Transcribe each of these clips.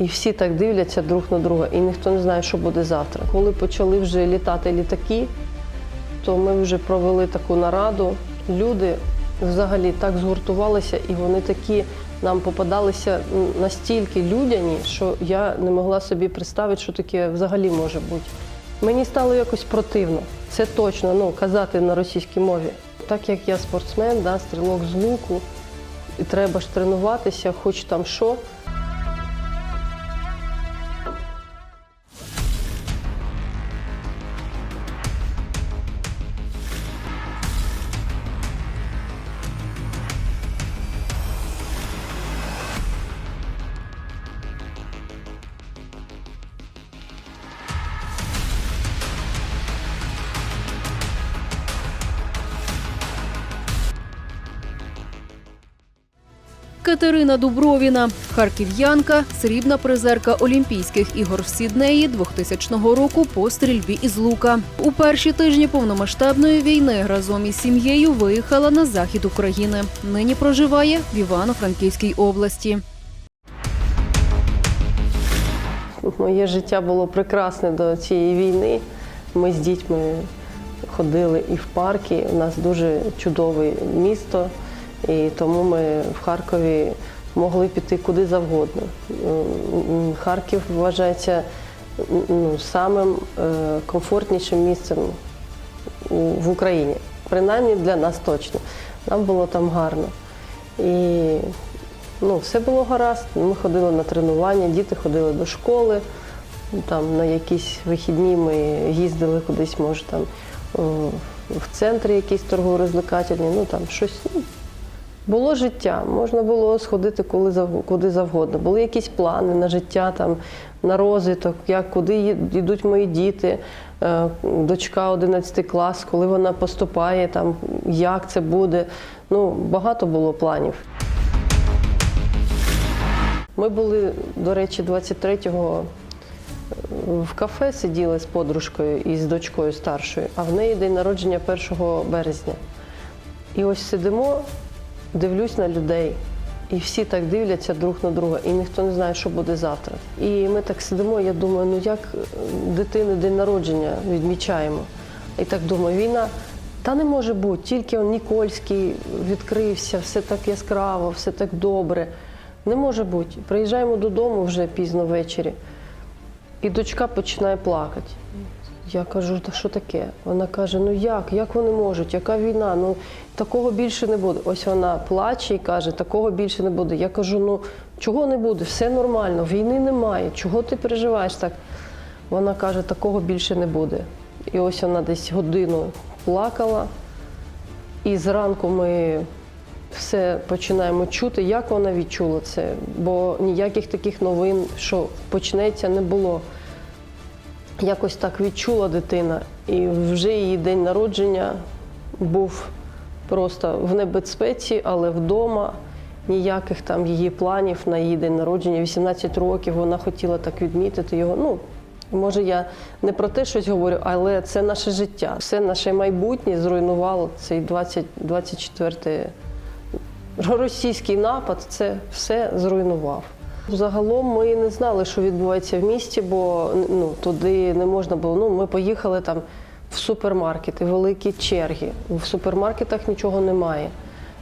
І всі так дивляться друг на друга, і ніхто не знає, що буде завтра. Коли почали вже літати літаки, то ми вже провели таку нараду. Люди взагалі так згуртувалися, і вони такі нам попадалися настільки людяні, що я не могла собі представити, що таке взагалі може бути. Мені стало якось противно. Це точно ну, казати на російській мові. Так як я спортсмен, да, стрілок з луку, і треба ж тренуватися, хоч там що. Катерина Дубровіна, харків'янка, срібна призерка Олімпійських ігор в Сіднеї 2000 року по стрільбі із лука. У перші тижні повномасштабної війни разом із сім'єю виїхала на захід України. Нині проживає в Івано-Франківській області. Моє життя було прекрасне до цієї війни. Ми з дітьми ходили і в парки. У нас дуже чудове місто, і тому ми в Харкові могли піти куди завгодно. Харків вважається ну, самим е, комфортнішим місцем в Україні. Принаймні для нас точно. Нам було там гарно. І ну, все було гаразд. Ми ходили на тренування, діти ходили до школи. Там на якісь вихідні ми їздили кудись, може там в центрі якісь торгово-розвлекательні, ну там щось. Було життя, можна було сходити коли зав- куди завгодно. Були якісь плани на життя, там, на розвиток, як, куди йдуть мої діти, Е, дочка 11 клас, коли вона поступає, там, як це буде. Ну, багато було планів. Ми були, до речі, 23-го в кафе сиділи з подружкою і з дочкою старшою, а в неї день народження 1 березня. І ось сидимо, дивлюсь на людей, і всі так дивляться друг на друга, і ніхто не знає, що буде завтра. І ми так сидимо, я думаю, ну як е, дитини день народження відмічаємо. І так думаю, війна. Та не може бути, тільки он Нікольський відкрився, все так яскраво, все так добре. Не може бути. Приїжджаємо додому вже пізно ввечері, і дочка починає плакати. Я кажу, та що таке? Вона каже: ну як? Як вони можуть? Яка війна? Ну такого більше не буде. Ось вона плаче і каже, такого більше не буде. Я кажу, ну чого не буде? Все нормально, війни немає. Чого ти переживаєш так? Вона каже, такого більше не буде. І ось вона десь годину плакала. І зранку ми все починаємо чути, як вона відчула це, бо ніяких таких новин, що почнеться, не було. Якось так відчула дитина, і вже її день народження був просто в небезпеці, але вдома. Ніяких там її планів на її день народження. 18 років вона хотіла так відмітити його. Ну, може, я не про те щось говорю, але це наше життя. Все наше майбутнє зруйнувало цей 20, 24 російський напад. Це все зруйнував. Загалом ми не знали, що відбувається в місті, бо ну, туди не можна було. Ну, ми поїхали там в супермаркети, великі черги. В супермаркетах нічого немає.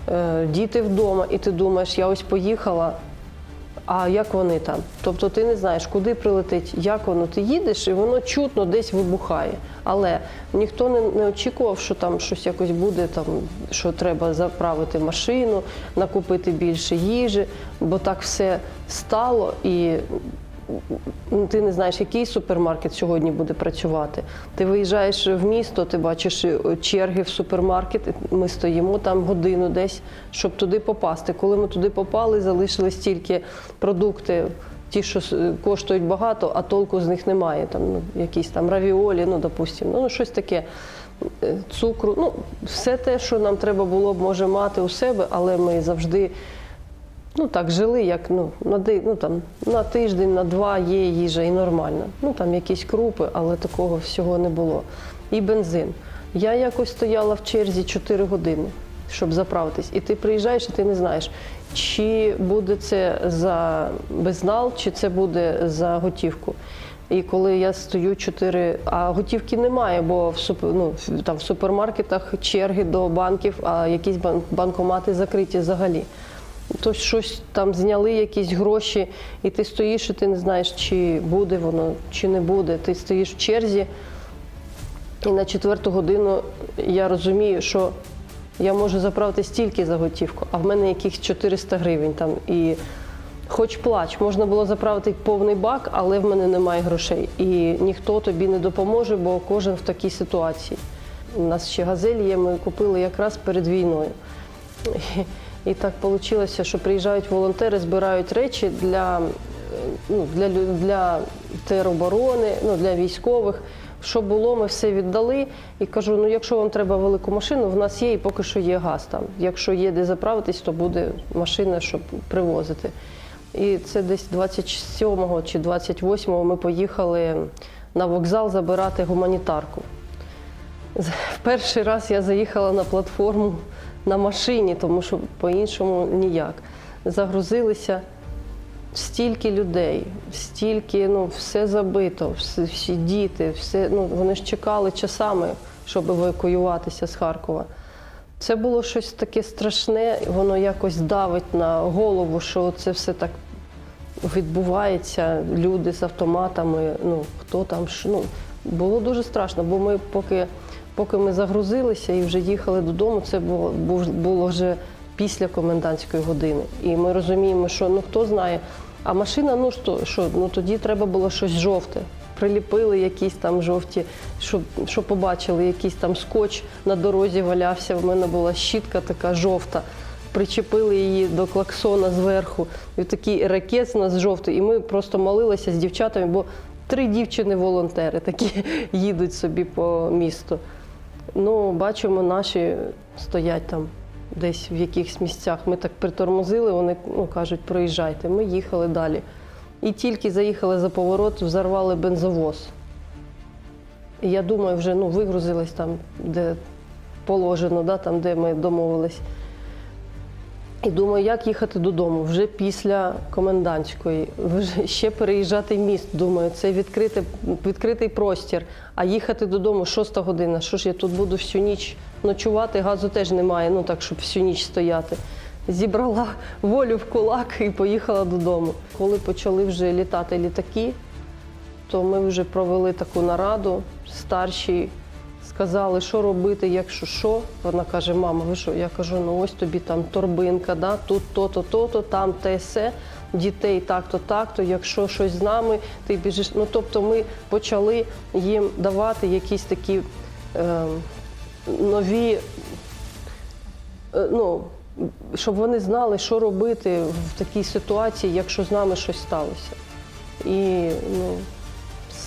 Е, Діти вдома, і ти думаєш, я ось поїхала, а як вони там? Тобто ти не знаєш, куди прилетить, як воно. Ти їдеш, і воно чутно десь вибухає. Але ніхто не, не очікував, що там щось якось буде, там, що треба заправити машину, накупити більше їжі, бо так все стало і. Ну, Ти не знаєш, який супермаркет сьогодні буде працювати. Ти виїжджаєш в місто, ти бачиш е, черги в супермаркет. Ми стоїмо там годину десь, щоб туди попасти. Коли ми туди попали, залишились тільки продукти, ті, що коштують багато, а толку з них немає. Там ну, якісь там равіолі, ну допустимо, ну щось таке. е, Цукру, ну все те, що нам треба було б може мати у себе, але ми завжди Ну так, жили, як ну, на, ну, там, на тиждень, на два є їжа і нормально. Ну там якісь крупи, але такого всього не було. І бензин. Я якось стояла в черзі 4 години, щоб заправитись. І ти приїжджаєш, і ти не знаєш, чи буде це за безнал, чи це буде за готівку. І коли я стою чотири, а готівки немає, бо в суп, ну, там в супермаркетах черги до банків, а якісь банкомати закриті взагалі. То щось там зняли якісь гроші, і ти стоїш, і ти не знаєш, чи буде воно, чи не буде. Ти стоїш в черзі, і на четверту годину я розумію, що я можу заправити стільки за готівку, а в мене якихось 400 гривень там. І хоч плач, можна було заправити повний бак, але в мене немає грошей. І ніхто тобі не допоможе, бо кожен в такій ситуації. У нас ще газель є, ми купили якраз перед війною. І, так вийшло, що приїжджають волонтери, збирають речі для, ну, для, для тероборони, ну, для військових. Що було, ми все віддали. І кажу: ну якщо вам треба велику машину, в нас є і поки що є газ там. Якщо є де заправитись, то буде машина, щоб привозити. І це десь 27-го чи 28-го ми поїхали на вокзал забирати гуманітарку. В перший раз я заїхала на платформу на машині, тому що по-іншому ніяк. Загрузилися стільки людей, стільки, ну, все забито, всі, всі діти, все, ну, вони ж чекали часами, щоб евакуюватися з Харкова. Це було щось таке страшне, воно якось давить на голову, що це все так відбувається. Люди з автоматами, ну хто там ну було дуже страшно, бо ми поки, поки ми загрузилися і вже їхали додому, це було, було вже після комендантської години. І ми розуміємо, що ну хто знає, а машина, ну що, що ну тоді треба було щось жовте. Приліпили якісь там жовті, щоб, щоб побачили, якийсь там скотч на дорозі валявся. В мене була щітка така жовта. Причепили її до клаксона зверху. І такий ракет у нас жовтий. І ми просто молилися з дівчатами, бо три дівчини-волонтери такі їдуть собі по місту. Ну, бачимо, наші стоять там десь в якихось місцях. Ми так притормозили, вони ну, кажуть, проїжджайте. Ми їхали далі. І тільки заїхали за поворот, взорвали бензовоз. І я думаю, вже ну, вигрузились там, де положено, да, там, де ми домовились. І думаю, як їхати додому вже після комендантської, вже ще переїжджати міст. Думаю, це відкритий, відкритий простір. А їхати додому шоста година. Що ж я тут буду всю ніч ночувати? Газу теж немає, ну так, щоб всю ніч стояти. Зібрала волю в кулак і поїхала додому. Коли почали вже літати літаки, то ми вже провели таку нараду. Старші сказали, що робити, якщо що. Вона каже: мама, ви що? Я кажу, ну ось тобі там торбинка, да? тут то-то, то-то, там те се, дітей так-то, так-то. Якщо щось з нами, ти біжиш. Ну тобто ми почали їм давати якісь такі е, нові. е, ну, щоб вони знали, що робити в такій ситуації, якщо з нами щось сталося. І ну,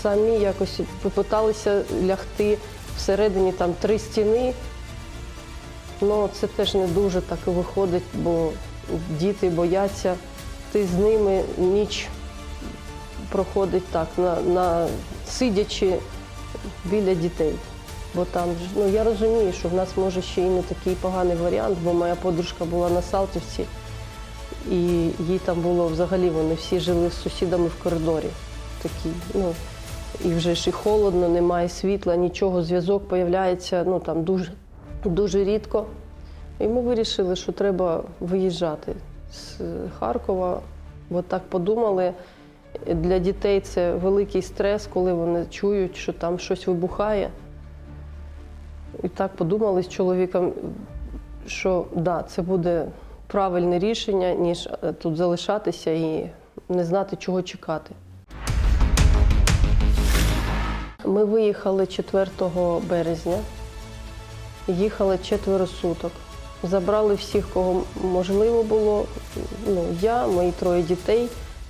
самі якось попиталися лягти всередині там три стіни. Ну, це теж не дуже так виходить, бо діти бояться. Ти з ними ніч проходить так, на, на, сидячи біля дітей. Бо там ну я розумію, що в нас може ще і не такий поганий варіант, бо моя подружка була на Салтівці, і їй там було взагалі, вони всі жили з сусідами в коридорі. Такі, ну, і вже ж і холодно, немає світла, нічого, зв'язок появляється ну, там дуже, дуже рідко. І ми вирішили, що треба виїжджати з Харкова, бо так подумали. Для дітей це великий стрес, коли вони чують, що там щось вибухає. І так подумали з чоловіком, що да, це буде правильне рішення, ніж е, тут залишатися і не знати, чого чекати. Ми виїхали 4 березня, їхали четверо суток. Забрали всіх, кого можливо було. Ну, я, мої троє дітей,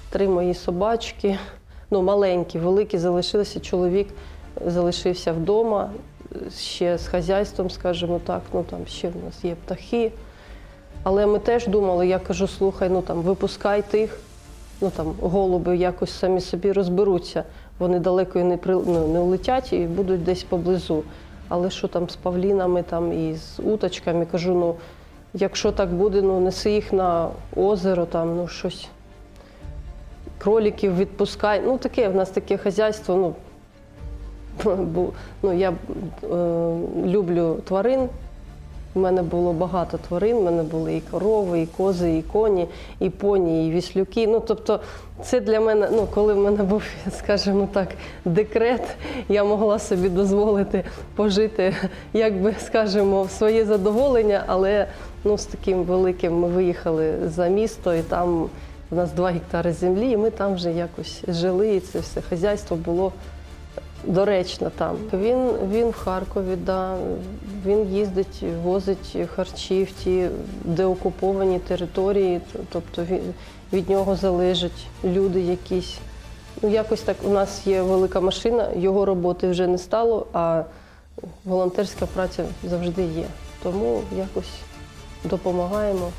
три мої собачки, ну, маленькі, великі залишилися. Чоловік залишився вдома ще з хазяйством, скажімо так. Ну там ще в нас є птахи. Але ми теж думали, я кажу, слухай, ну там випускай тих, ну там голуби якось самі собі розберуться. Вони далеко не при, ну, не улетять і будуть десь поблизу. Але що там з павлінами там і з уточками, кажу, ну якщо так буде, ну неси їх на озеро, там ну щось. Кроліків відпускай. Ну, таке в нас таке хазяйство. Ну, бу- ну, я е, люблю тварин. У мене було багато тварин, у мене були і корови, і кози, і коні, і поні, і віслюки. Ну, тобто, це для мене, ну, коли в мене був, скажімо так, декрет, я могла собі дозволити пожити, як би, скажімо, в своє задоволення, але ну, з таким великим ми виїхали за місто, і там у нас 2 гектари землі, і ми там вже якось жили, і це все хазяйство було доречно там. Він, він в Харкові, да. він їздить, возить харчі в ті деокуповані території, тобто від, від нього залежать люди якісь. Ну, якось так у нас є велика машина, його роботи вже не стало, а волонтерська праця завжди є. Тому якось допомагаємо.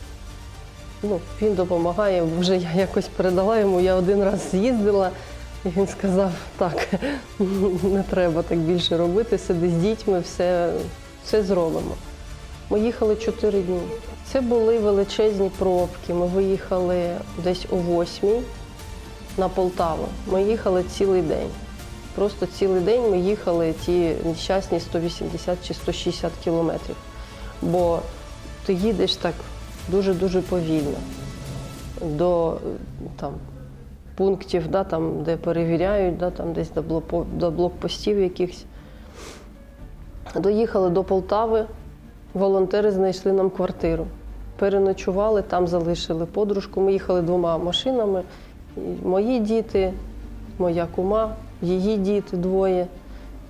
Ну, він допомагає, вже я якось передала йому. Я один раз з'їздила, і він сказав, так, не треба так більше робити, сиди з дітьми, все, все зробимо. Ми їхали чотири дні. Це були величезні пробки. Ми виїхали десь о восьмій на Полтаву. Ми їхали цілий день. Просто цілий день ми їхали ті нещасні 180 чи 160 кілометрів. Бо ти їдеш так дуже-дуже повільно до там, пунктів, да, там, де перевіряють, да, там, десь до, блокпостів якихось. Доїхали до Полтави, волонтери знайшли нам квартиру. Переночували, там залишили подружку. Ми їхали двома машинами. Мої діти, моя кума, її діти двоє.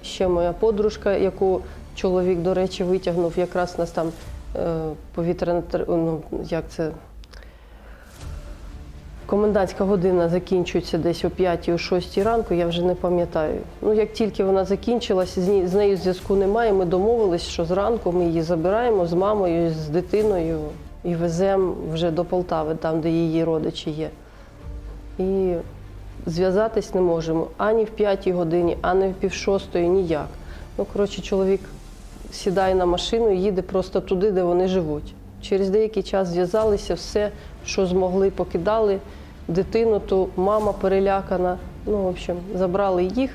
Ще моя подружка, яку чоловік, до речі, витягнув. Якраз нас там е, повітряна ну, як це. Комендантська година закінчується десь о 5 о 6 ранку, я вже не пам'ятаю. Ну, як тільки вона закінчилась, з з нею зв'язку немає. Ми домовились, що зранку ми її забираємо з мамою, з дитиною і веземо вже до Полтави, там, де її родичі є. І зв'язатись не можемо ані в 5 годині, ані в пів шостої, ніяк. Ну, коротше, чоловік сідає на машину і їде просто туди, де вони живуть. Через деякий час зв'язалися, все, що змогли, покидали дитину, ту мама перелякана. Ну, в общем, забрали їх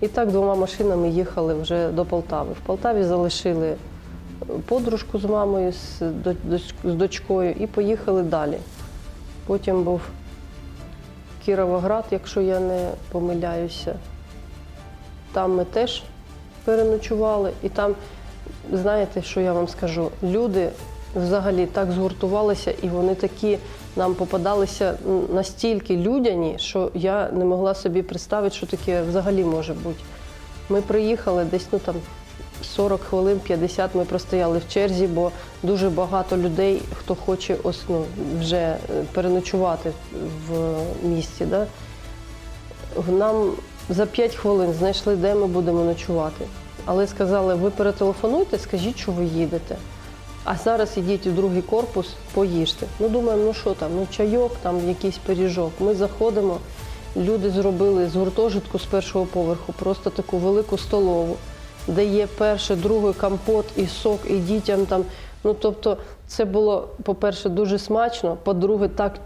і так двома машинами їхали вже до Полтави. В Полтаві залишили подружку з мамою, з дочкою і поїхали далі. Потім був Кіровоград, якщо я не помиляюся. Там ми теж переночували, і там, знаєте, що я вам скажу? Люди взагалі так згуртувалися, і вони такі нам попадалися настільки людяні, що я не могла собі представити, що таке взагалі може бути. Ми приїхали десь ну там 40 хвилин, 50 ми простояли в черзі, бо дуже багато людей, хто хоче ось, ну, вже е, переночувати в місті. Да? Нам за 5 хвилин знайшли, де ми будемо ночувати. Але сказали, ви перетелефонуйте, скажіть, що ви їдете. А зараз ідіть у другий корпус, поїжте. Ну, думаємо, ну що там, ну чайок, там якийсь пиріжок. Ми заходимо, люди зробили з гуртожитку з першого поверху просто таку велику столову, де є перше, друге компот і сок, і дітям там. Ну, тобто, це було, по-перше, дуже смачно, по-друге, так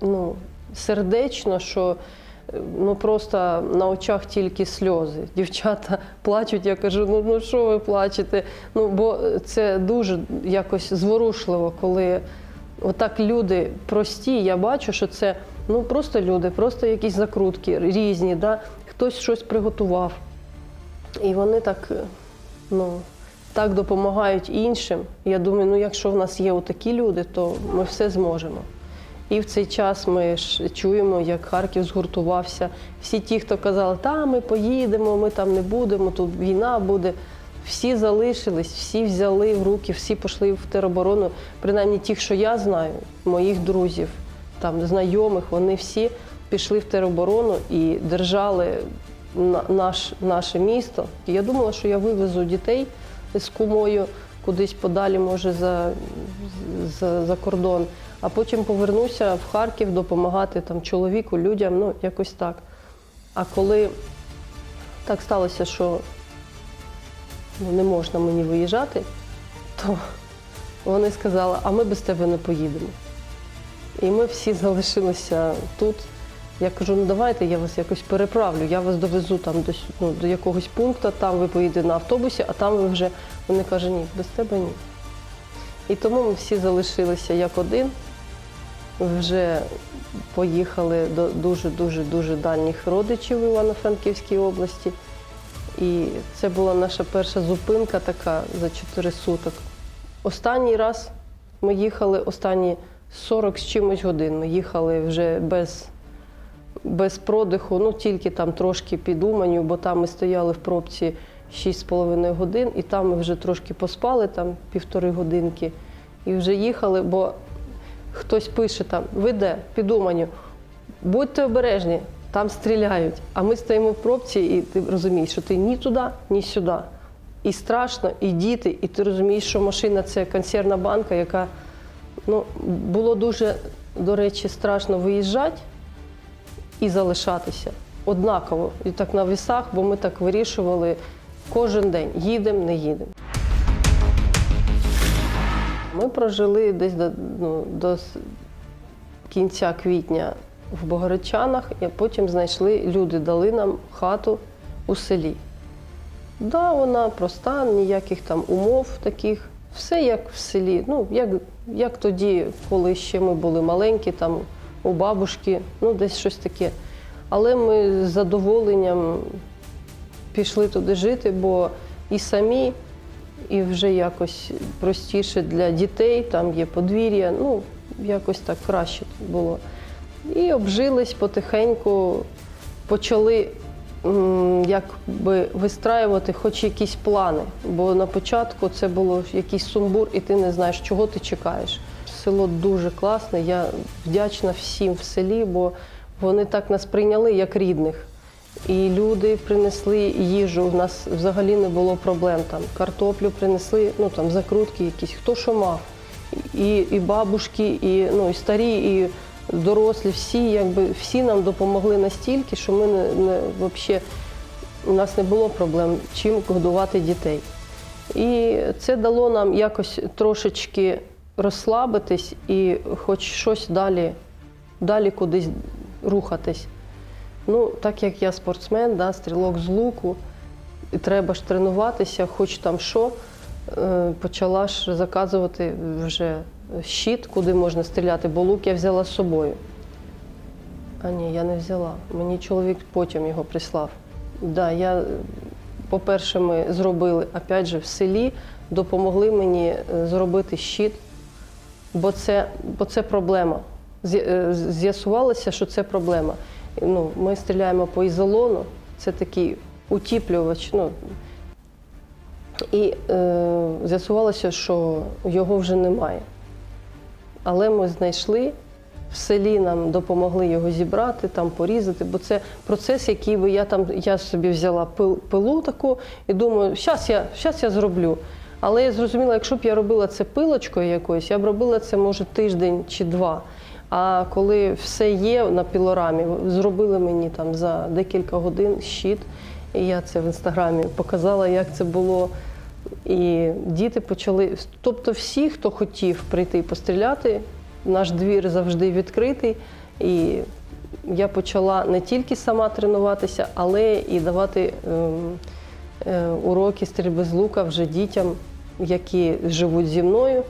ну, сердечно, що ну, просто на очах тільки сльози. Дівчата плачуть, я кажу, ну, ну що ви плачете? Ну, бо це дуже якось зворушливо, коли отак люди прості, я бачу, що це ну, просто люди, просто якісь закрутки різні, да? хтось щось приготував. І вони так, ну, так допомагають іншим. Я думаю, ну якщо в нас є отакі люди, то ми все зможемо. І в цей час ми ж чуємо, як Харків згуртувався. Всі ті, хто казали, та ми поїдемо, ми там не будемо, тут війна буде. Всі залишились, всі взяли в руки, всі пішли в тероборону. Принаймні ті, що я знаю, моїх друзів, там знайомих, вони всі пішли в тероборону і держали наш, наше місто. І я думала, що я вивезу дітей з кумою кудись подалі, може, за, за, за кордон. А потім повернуся в Харків допомагати там чоловіку, людям, ну якось так. А коли так сталося, що ну, не можна мені виїжджати, то Вони сказали, а ми без тебе не поїдемо. І ми всі залишилися тут. Я кажу, ну давайте я вас якось переправлю, я вас довезу там до, ну, до якогось пункту, там ви поїдете на автобусі, а там ви вже. Вони кажуть, ні, без тебе ні. І тому ми всі залишилися як один. Вже поїхали до дуже-дуже дуже дальніх родичів в Івано-Франківській області. І це була наша перша зупинка така за 4 суток. Останній раз ми їхали останні 40 з чимось годин. Ми їхали вже без, без продиху, ну тільки там трошки під Уманю, бо там ми стояли в пробці 6,5 годин, і там ми вже трошки поспали, там півтори годинки, і вже їхали, бо хтось пише там, ви де, під будьте обережні, там стріляють. А ми стоїмо в пробці, і ти розумієш, що ти ні туди, ні сюди. І страшно, і діти, і ти розумієш, що машина це консервна банка, яка ну, було дуже, до речі, страшно виїжджати і залишатися. Однаково. І так на вісах, бо ми так вирішували кожен день, їдемо, не їдемо. Ми прожили десь до, ну, до кінця квітня в Богородчанах, і потім знайшли люди, дали нам хату у селі. Да, вона проста, ніяких там умов таких. Все як в селі. Ну, як, як тоді, коли ще ми були маленькі, там у бабушки, ну десь щось таке. Але ми з задоволенням пішли туди жити, бо і самі, і вже якось простіше для дітей, там є подвір'я, ну, якось так краще було. І обжились потихеньку, почали якби вистраювати хоч якісь плани. Бо на початку це було якийсь сумбур, і ти не знаєш, чого ти чекаєш. Село дуже класне. Я вдячна всім в селі, бо вони так нас прийняли як рідних. І люди принесли їжу. У нас взагалі не було проблем. Там картоплю принесли, ну там закрутки якісь, хто що мав. І, і бабушки, і, ну, і старі, і дорослі, всі, якби всі нам допомогли настільки, що ми не, не вообще, у нас не було проблем, чим годувати дітей. І це дало нам якось трошечки розслабитись і хоч щось далі, далі кудись рухатись. Ну, так як я спортсмен, да, стрілок з луку, і треба ж тренуватися, хоч там що, е, почала ж заказувати вже щит, куди можна стріляти, бо лук я взяла з собою. А ні, я не взяла. Мені чоловік потім його прислав. Да, я, е, по-перше, ми зробили, опять же, в селі, допомогли мені е, зробити щит, бо це, бо це проблема. З'ясувалося, що це проблема. Ну, ми стріляємо по ізолону, це такий утіплювач. Ну, і е, з'ясувалося, що його вже немає. Але ми знайшли, в селі нам допомогли його зібрати, там порізати, бо це процес, який би я там я собі взяла пил, пилу таку і думаю, зараз я, щас я зроблю. Але я зрозуміла, якщо б я робила це пилочкою якоюсь, я б робила це може тиждень чи два. А коли все є на пілорамі, зробили мені там за декілька годин щит, і я це в інстаграмі показала, як це було. І діти почали. Тобто, всі, хто хотів прийти постріляти, наш двір завжди відкритий. І я почала не тільки сама тренуватися, але і давати ем, е, уроки стрільби з лука вже дітям, які живуть зі мною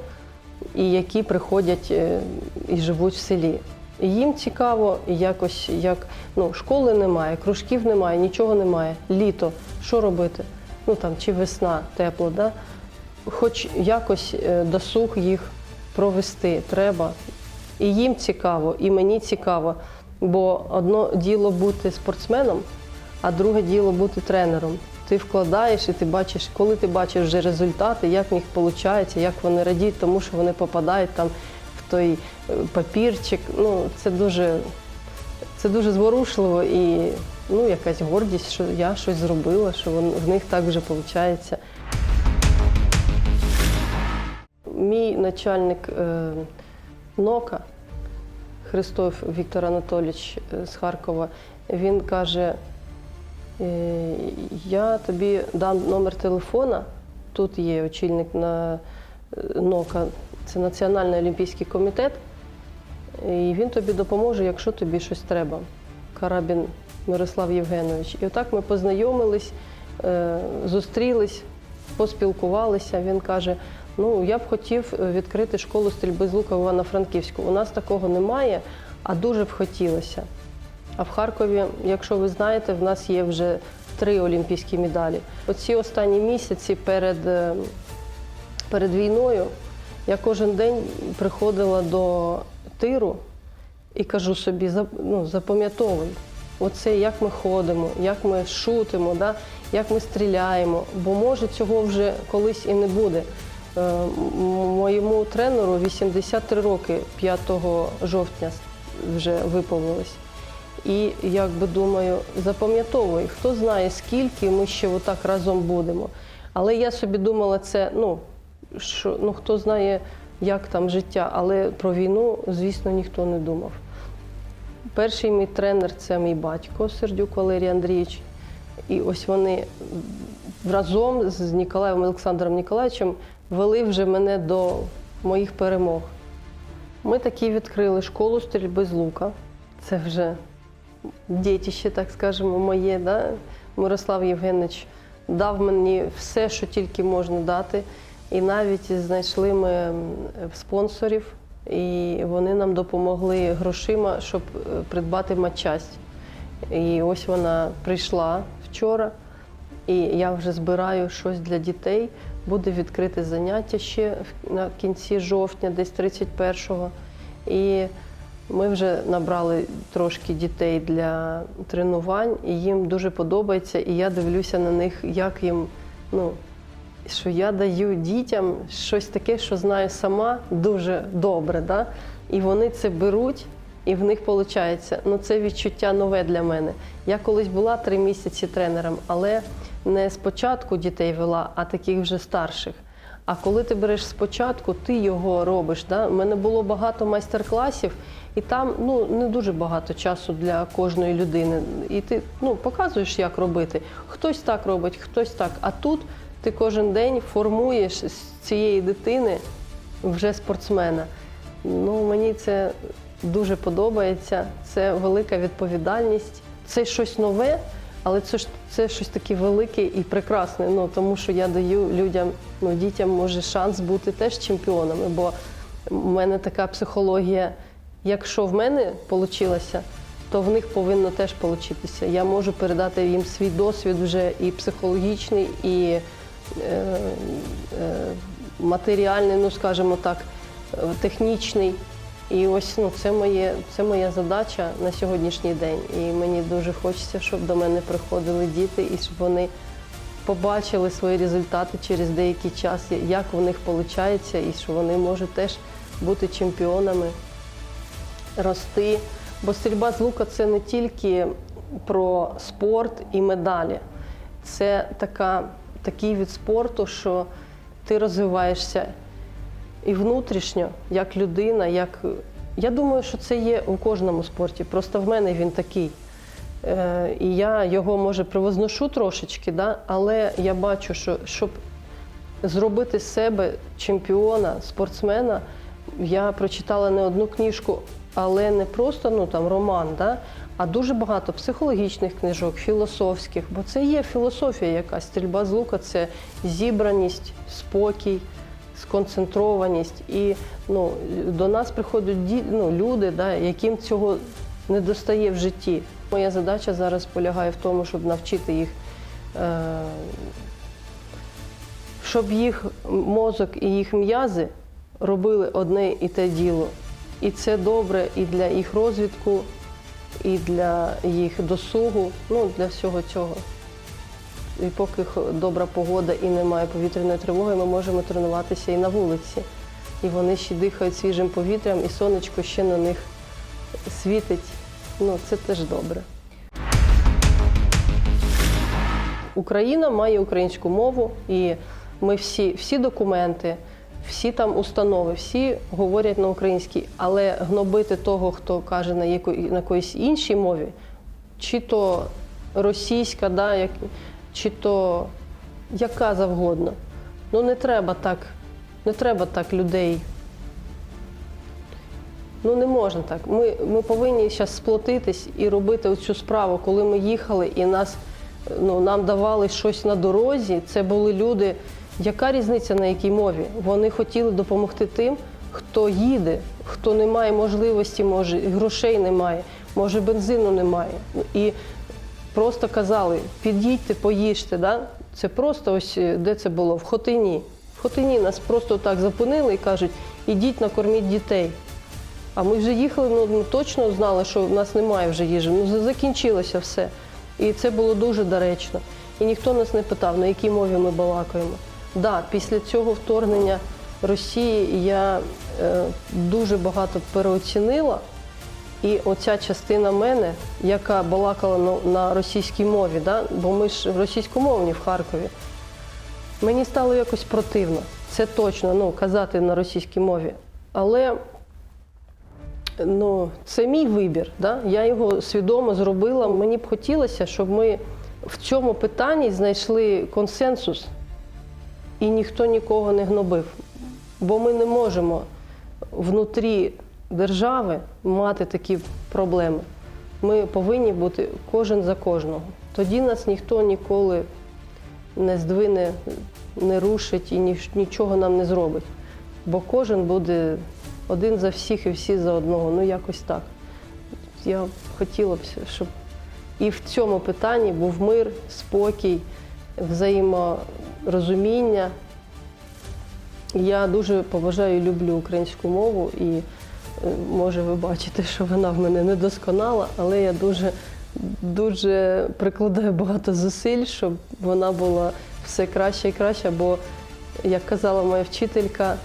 і які приходять е, і живуть в селі. Їм цікаво, якось як ну, школи немає, кружків немає, нічого немає. Літо, що робити? Ну там чи весна, тепло, да? хоч якось е, досуг їх провести треба. І їм цікаво, і мені цікаво. Бо одно діло бути спортсменом, а друге діло бути тренером. Ти вкладаєш і ти бачиш, коли ти бачиш вже результати, як в них виходить, як вони радіють, тому що вони попадають там в той е, папірчик. Ну, це дуже, це дуже зворушливо і ну, якась гордість, що я щось зробила, що в них так вже виходить. Мій начальник е, НОКа Христоф Віктор Анатолійович е, з Харкова, він каже: я тобі дам номер телефона, тут є очільник на е, НОКа, це Національний олімпійський комітет, і він тобі допоможе, якщо тобі щось треба. Карабін Мирослав Євгенович. І отак ми познайомились, е, зустрілись, поспілкувалися. Він каже: ну, я б хотів відкрити школу стрільби з лука в Івано-Франківську. У нас такого немає, а дуже б хотілося. А в Харкові, якщо ви знаєте, в нас є вже три олімпійські медалі. Оці останні місяці перед, е, перед війною я кожен день приходила до тиру і кажу собі, ну, запам'ятовуй, оце як ми ходимо, як ми шутимо, да? як ми стріляємо, бо може цього вже колись і не буде. Е, Моєму тренеру 83 роки 5 жовтня вже виповнилось. І як би думаю, запам'ятовуй, хто знає, скільки ми ще отак разом будемо. Але я собі думала, це ну, що, ну хто знає, як там життя, але про війну, звісно, ніхто не думав. Перший мій тренер це мій батько Сердюк Валерій Андрійович. І ось вони разом з Ніколаєм Олександром Ніколаєвичем вели вже мене до моїх перемог. Ми таки відкрили школу стрільби з лука. Це вже дітище, так скажемо, моє. Да? Мирослав Євгенович дав мені все, що тільки можна дати. І навіть знайшли ми спонсорів, і вони нам допомогли грошима, щоб е, придбати матчасть. І ось вона прийшла вчора, і я вже збираю щось для дітей. Буде відкрите заняття ще на кінці жовтня, десь 31-го. І ми вже набрали трошки дітей для тренувань, і їм дуже подобається. І я дивлюся на них, як їм, ну, що я даю дітям щось таке, що знаю сама дуже добре. Да? І вони це беруть, і в них виходить. Ну, це відчуття нове для мене. Я колись була три місяці тренером, але не спочатку дітей вела, а таких вже старших. А коли ти береш спочатку, ти його робиш. Да? У мене було багато майстер-класів, і там ну, не дуже багато часу для кожної людини. І ти ну, показуєш, як робити. Хтось так робить, хтось так. А тут ти кожен день формуєш з цієї дитини вже спортсмена. Ну, мені це дуже подобається. Це велика відповідальність. Це щось нове, але це ж це щось таке велике і прекрасне. Ну тому що я даю людям, ну дітям може шанс бути теж чемпіонами. Бо в мене така психологія. Якщо в мене вийшло, то в них повинно теж получитися. Я можу передати їм свій досвід вже і психологічний, і е, е, матеріальний, ну скажімо так, технічний. І ось ну, це, моє, це моя задача на сьогоднішній день. І мені дуже хочеться, щоб до мене приходили діти і щоб вони побачили свої результати через деякий час, як у них виходить, і що вони можуть теж бути чемпіонами, рости. Бо стрільба з лука це не тільки про спорт і медалі. Це така, такий від спорту, що ти розвиваєшся і внутрішньо, як людина, як. Я думаю, що це є у кожному спорті. Просто в мене він такий. Е, і я його може превозношу трошечки, да? але я бачу, що щоб зробити з себе чемпіона, спортсмена, я прочитала не одну книжку, але не просто ну, там, роман, да? а дуже багато психологічних книжок, філософських, бо це є філософія якась. Стрільба з лука це зібраність, спокій, сконцентрованість. І ну, до нас приходять ді- ну, люди, да, яким цього не достає в житті. Моя задача зараз полягає в тому, щоб навчити їх, е, щоб їх мозок і їх м'язи робили одне і те діло. І це добре і для їх розвитку, і для їх досугу, ну для всього цього. І поки добра погода і немає повітряної тривоги, ми можемо тренуватися і на вулиці. І вони ще дихають свіжим повітрям, і сонечко ще на них світить. Ну, це теж добре. Україна має українську мову, і ми всі, всі документи, всі там установи, всі говорять на українській, але гнобити того, хто каже на, якоїсь іншій мові, чи то російська, да, як, чи то яка завгодно. Ну не треба так Не треба так людей. Ну не можна так. Ми, ми повинні зараз сплотитись і робити цю справу. Коли ми їхали і нас, ну, нам давали щось на дорозі, це були люди. Яка різниця на якій мові? Вони хотіли допомогти тим, хто їде, хто не має можливості, може, грошей немає, може бензину немає. І просто казали, під'їдьте, поїжте. Да? Це просто ось е, де це було? В Хотині. В Хотині нас просто так зупинили і кажуть, ідіть накорміть дітей. А ми вже їхали, ну ми точно знали, що в нас немає вже їжі. Ну закінчилося все. І це було дуже доречно. І ніхто нас не питав, на якій мові ми балакаємо. Да, після цього вторгнення Росії я е, дуже багато переоцінила. І оця частина мене, яка балакала на, російській мові, да? бо ми ж російськомовні в Харкові, мені стало якось противно. Це точно ну, казати на російській мові. Але ну, це мій вибір. Да? Я його свідомо зробила. Мені б хотілося, щоб ми в цьому питанні знайшли консенсус і ніхто нікого не гнобив. Бо ми не можемо внутрі держави мати такі проблеми. Ми повинні бути кожен за кожного. Тоді нас ніхто ніколи не здвине, не рушить і нічого нам не зробить. Бо кожен буде один за всіх і всі за одного. Ну якось так. Я хотіла б, щоб і в цьому питанні був мир, спокій, взаєморозуміння. Я дуже поважаю і люблю українську мову, і може ви бачите, що вона в мене недосконала, але я дуже, дуже прикладаю багато зусиль, щоб вона була все краще і краще. Бо, як казала моя вчителька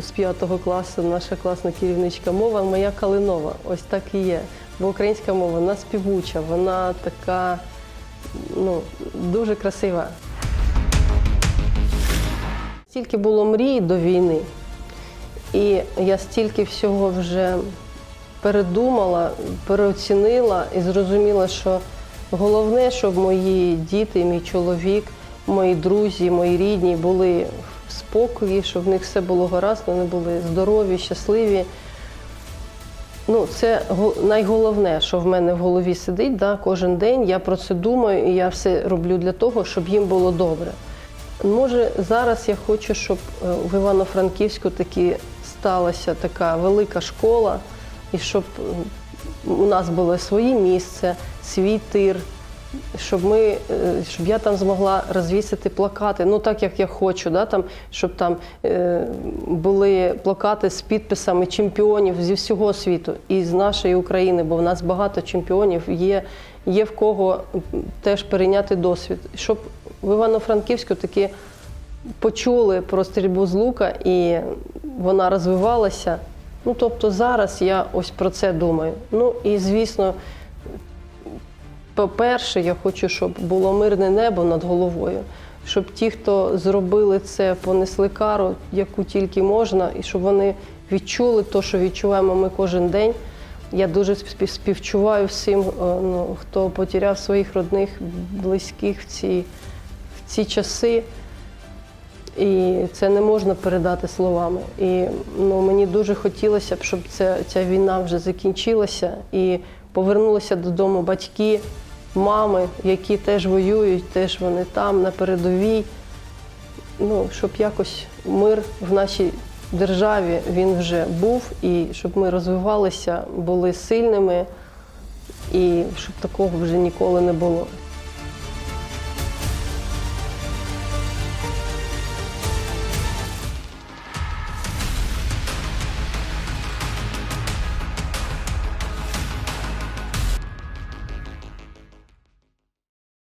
з п'ятого класу, наша класна керівничка, мова моя калинова. Ось так і є. Бо українська мова вона співуча, вона така ну, дуже красива. Стільки було мрій до війни, і я стільки всього вже передумала, переоцінила і зрозуміла, що головне, щоб мої діти, мій чоловік, мої друзі, мої рідні були в спокої, щоб в них все було гаразд, вони були здорові, щасливі. Ну, це го- найголовне, що в мене в голові сидить. Да, кожен день я про це думаю, і я все роблю для того, щоб їм було добре. Може, зараз я хочу, щоб е, в Івано-Франківську таки сталася така велика школа, і щоб у нас було своє місце, свій тир, щоб ми, е, щоб я там змогла розвісити плакати, ну так як я хочу, да, там, щоб там е, були плакати з підписами чемпіонів зі всього світу і з нашої України, бо в нас багато чемпіонів є, є в кого теж перейняти досвід. Щоб в Івано-Франківську таки почули про стрільбу з лука і вона розвивалася. Ну, тобто зараз я ось про це думаю. Ну і звісно, по-перше, я хочу, щоб було мирне небо над головою, щоб ті, хто зробили це, понесли кару, яку тільки можна, і щоб вони відчули те, що відчуваємо ми кожен день. Я дуже спів- співчуваю всім, е, ну, хто потеряв своїх родних, близьких в ці, в ці часи. І це не можна передати словами. І ну, мені дуже хотілося б, щоб ця, ця війна вже закінчилася і повернулися додому батьки, мами, які теж воюють, теж вони там, на передовій. Ну, щоб якось мир в нашій державі він вже був, і щоб ми розвивалися, були сильними, і щоб такого вже ніколи не було.